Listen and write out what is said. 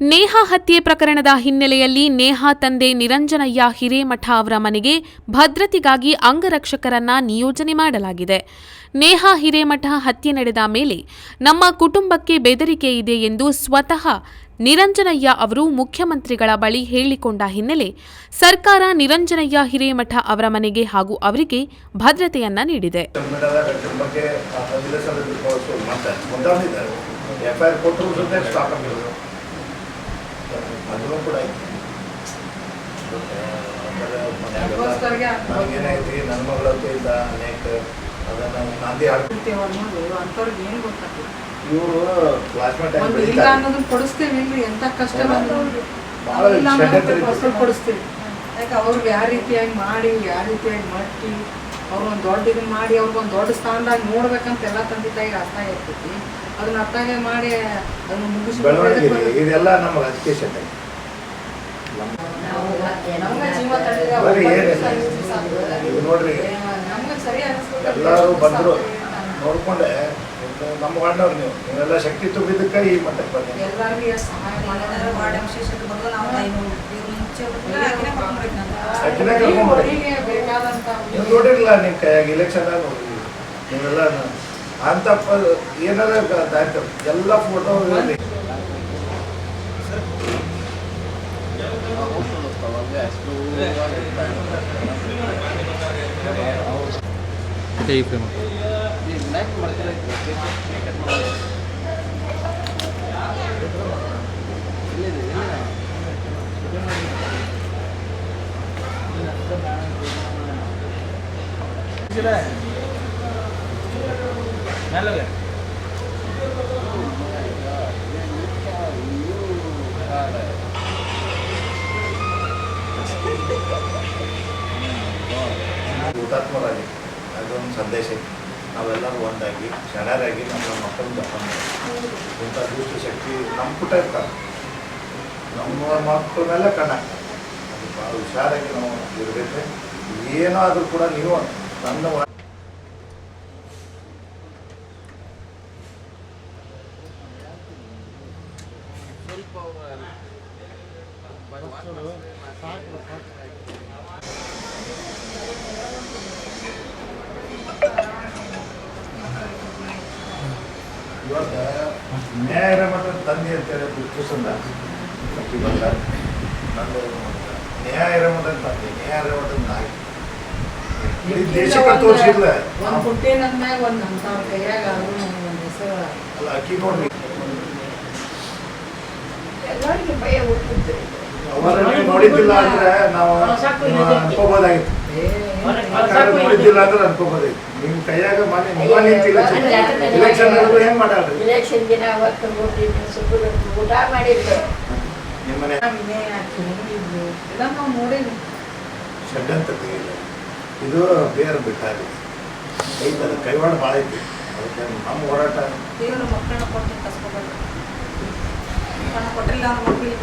ನೇಹಾ ಹತ್ಯೆ ಪ್ರಕರಣದ ಹಿನ್ನೆಲೆಯಲ್ಲಿ ನೇಹಾ ತಂದೆ ನಿರಂಜನಯ್ಯ ಹಿರೇಮಠ ಅವರ ಮನೆಗೆ ಭದ್ರತೆಗಾಗಿ ಅಂಗರಕ್ಷಕರನ್ನ ನಿಯೋಜನೆ ಮಾಡಲಾಗಿದೆ. ನೇಹಾ ಹಿರೇಮಠ ಹತ್ಯೆ ನಡೆದ ಮೇಲೆ ನಮ್ಮ ಕುಟುಂಬಕ್ಕೆ ಬೆದರಿಕೆ ಇದೆ ಎಂದು ಸ್ವತಃ ನಿರಂಜನಯ್ಯ ಅವರು ಮುಖ್ಯಮಂತ್ರಿಗಳ ಬಳಿ ಹೇಳಿಕೊಂಡ ಹಿನ್ನೆಲೆ ಸರ್ಕಾರ ನಿರಂಜನಯ್ಯ ಹಿರೇಮಠ ಅವರ ಮನೆಗೆ ಹಾಗೂ ಅವರಿಗೆ ಭದ್ರತೆಯನ್ನ ನೀಡಿದೆ. ಅದನ್ನು ಕೂಡ ನನಗೇನೈತಿ ನನ್ನ ಮಗಳ ಕೈಯಿಂದ ಅನೇಕ ಅದನ್ನು ನಂದಿ ಅನ್ನೋದು ಅಂಥವ್ರಿಗೆ ಏನು ಗೊತ್ತಾಗ್ತದೆ? ಇವರು ಕ್ಲಾಸ್ಮೇಟ್ ಆಗಿ ಒಂದು ಇಲ್ಲ ಅನ್ನೋದನ್ನ ಕೊಡಿಸ್ತೀವಿ ಇಲ್ರಿ ಎಂತ ಕಷ್ಟ ಬಂದ್ರು ಇಲ್ಲ. ಕೊಡಿಸ್ತೀವಿ. ಯಾಕೆ ಅವ್ರಿಗೆ ಯಾವ ರೀತಿಯಾಗಿ ಮಾಡಿ ಯಾವ ರೀತಿಯಾಗಿ ಮಟ್ಟಿ ಅವ್ರು ಒಂದು ದೊಡ್ಡ ಇದನ್ನ ಮಾಡಿ ಅವ್ರಿಗೊಂದು ದೊಡ್ಡ ಸ್ಥಾನದಾಗ ನೋಡ್ಬೇಕಂತ ಎಲ್ಲ ತಂದೆ ತಾಯಿಗೆ ಅರ್ಥ ಇರ್ತೈತಿ ಅದನ್ನ ಅರ್ಥಾಗೆ ಮಾಡಿ ಅದನ್ನ ಬೆಳವಣಿಗೆ ಮುಗಿಸ್ಬೇಕು ಇದೆಲ್ಲ ನಮ್ಮ. ಈಗ ನೋಡ್ರಿ. ನಮ್ಗೆ ಸರಿ ಅನಿಸ್ಬೇಕು ಎಲ್ಲರೂ ಬಂದರು. ನೋಡ್ಕೊಂಡೆ. ನಮ್ಮ ಅಣ್ಣವ್ರು ನೀವು. ನೀವೆಲ್ಲ ಶಕ್ತಿ ತುಂಬಿದ್ದಕ್ಕೆ ಈ ಮಟ್ಟಕ್ಕೆ ಬಂದೆ ಎಲ್ಲರಿಗೂ ಸಹಾಯ ಏನಾದ್ರು ಬಂದು ನಾವು. ಅಕ್ಕಿನೇ ನೋಡಿರಲಿಲ್ಲ ನಿಮ್ಮ ಕೈಯಾಗ ಇಲೆಕ್ಷನ್ ನೋಡಿದ್ವಿ ನೀವೆಲ್ಲ ಅಂತ ಏನಾರ ಎಲ್ಲ ಫೋಟೋ ಇರಲಿ. ಈ ಪ್ರೇಮ ಹುತಾತ್ಮರಾಗಿ, ಅದೊಂದು ಸಂದೇಶ. ನಾವೆಲ್ಲರೂ ಒಂದಾಗಿ ಶರಣರಾಗಿ ನಮ್ಮ ಮಕ್ಕಳನ್ನ ತಗೊಂಡು ಇಂಥ ದುಷ್ಟ ಶಕ್ತಿ ನಮ್ಮ ಪುಟ ಇರ್ತಾರೆ ನಮ್ಮ ಮಕ್ಕಳ ಮೇಲೆ ಕಣ್ಣ. ಅದು ಭಾಳ ಹುಷಾರಾಗಿ ನಾವು ಇರಬೇಕು ಏನೋ ಆದರೂ ಕೂಡ ನೀವು நல்ல நேர மட்டும் தண்ணீர் திறப்பு பூசந்தான் நல்ல நேரம் மட்டும் தண்ணி நேரம் மட்டும் நாய் ದೇಶಕ್ಕೆ ತೋರಿಸಿಲ್ಲ. ಒಂದ್ ಒಂದು ಒಂದ್ ಅಂತವ್ರ ಕೈಯಾಗ ಒಂದ್ ಹೆಸರು ಅಲ್ಲ ಅಕ್ಕಿ ನೋಡಿ ಎಲ್ಲರಿಗೆ ಭಯ ನೋಡಿದ್ದಿಲ್ಲ ಅಂದ್ರೆ ನಾವು ಅನ್ಕೋಬೋದಾಗಿತ್ತು. ನೋಡಿದ್ದಿಲ್ಲ ಅಂದ್ರೆ ಅನ್ಕೋಬೋದಾಗಿತ್ತು. ನಿಮ್ಮ ಕೈಯಾಗ ಮನೆ ನಿಮ್ಮ ನಿಂತಿಲ್ಲ ಇಲೆಕ್ಷನ್ ನಡೆದು ಹೆಂಗ್ ಇಲೆಕ್ಷನ್ ದಿನ ಅವತ್ತು ಹೋಗಿದ್ದು ಸುಬ್ಬರು ಊಟ ಮಾಡಿದ್ದು ನಿಮ್ಮ ಮನೆ ವಿನಯ ಹಿಂಗಿದ್ದು ಎಲ್ಲ ನಾವು ನೋಡೇವಿ ಷಡ್ಯಂತ್ರ ತೆಗಿಲ್ಲ ಇದು ಬೇರೆ ಬಿಟ್ಟಾಗಿದೆ ಐತೆ ಕೈವಾಡ ಭಾಳ ಐತಿ. ಅದಕ್ಕೆ ನಮ್ಮ ಹೋರಾಟ. ದೇವ್ರು ಮಕ್ಕಳನ್ನ ಕೊಟ್ಟು ಕಸ್ಕೋಬೇಕು ಮಕ್ಕಳನ್ನ ಕೊಟ್ಟಿಲ್ಲ ಅಂದ್ರೆ ಮಕ್ಕಳಿಗೆ